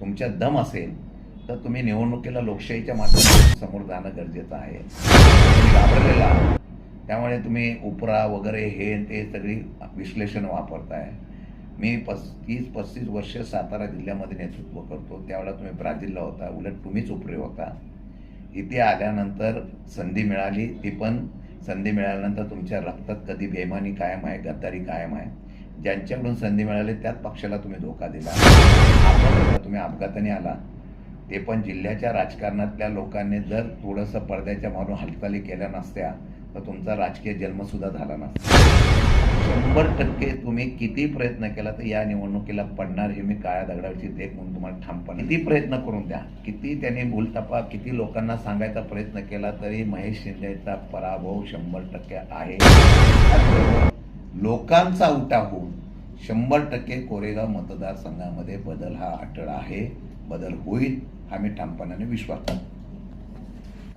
तुमच्या दम असेल तर तुम्ही निवडणुकीला लोकशाहीच्या माध्यमातून समोर जाणं गरजेचं आहे. घाबरलेला त्यामुळे तुम्ही उपरा वगैरे हे ते सगळी विश्लेषण वापरताय. मी पस्तीस पस्तीस वर्ष सातारा जिल्ह्यामध्ये नेतृत्व करतो. त्यावेळेला तुम्ही ब्राझीलला होता. उलट तुम्हीच उपरे होता. इथे आल्यानंतर संधी मिळाली. ती पण संधी मिळाल्यानंतर तुमच्या रक्तात कधी बेमानी कायम आहे गद्दारी कायम आहे? ज्यांच्याकडून संधी मिळाली त्याच पक्षाला तुम्ही धोका दिला. आपण तुम्ही अपघाताने आला ते पण जिल्ह्याच्या राजकारणातल्या लोकांनी जर थोडंसं पडद्याच्या मारून हालचाली केल्या नसत्या तर तुमचा राजकीय जन्मसुद्धा झाला नसता. शंभर टक्के तुम्ही किती प्रयत्न केला तर या निवडणुकीला पडणार हे मी काळ्या दगडावरची देख म्हणून तुम्हाला ठामपण किती प्रयत्न करून द्या. किती त्यांनी भूलतपा किती लोकांना सांगायचा प्रयत्न केला तरी महेश शिंदेचा पराभव शंभर टक्के आहे. लोकांचा उठा होऊन शंभर टक्के कोरेगाव मतदारसंघामध्ये बदल हा अटळ आहे. बदल होईल हा मी ठामपणाने विश्वास करतो.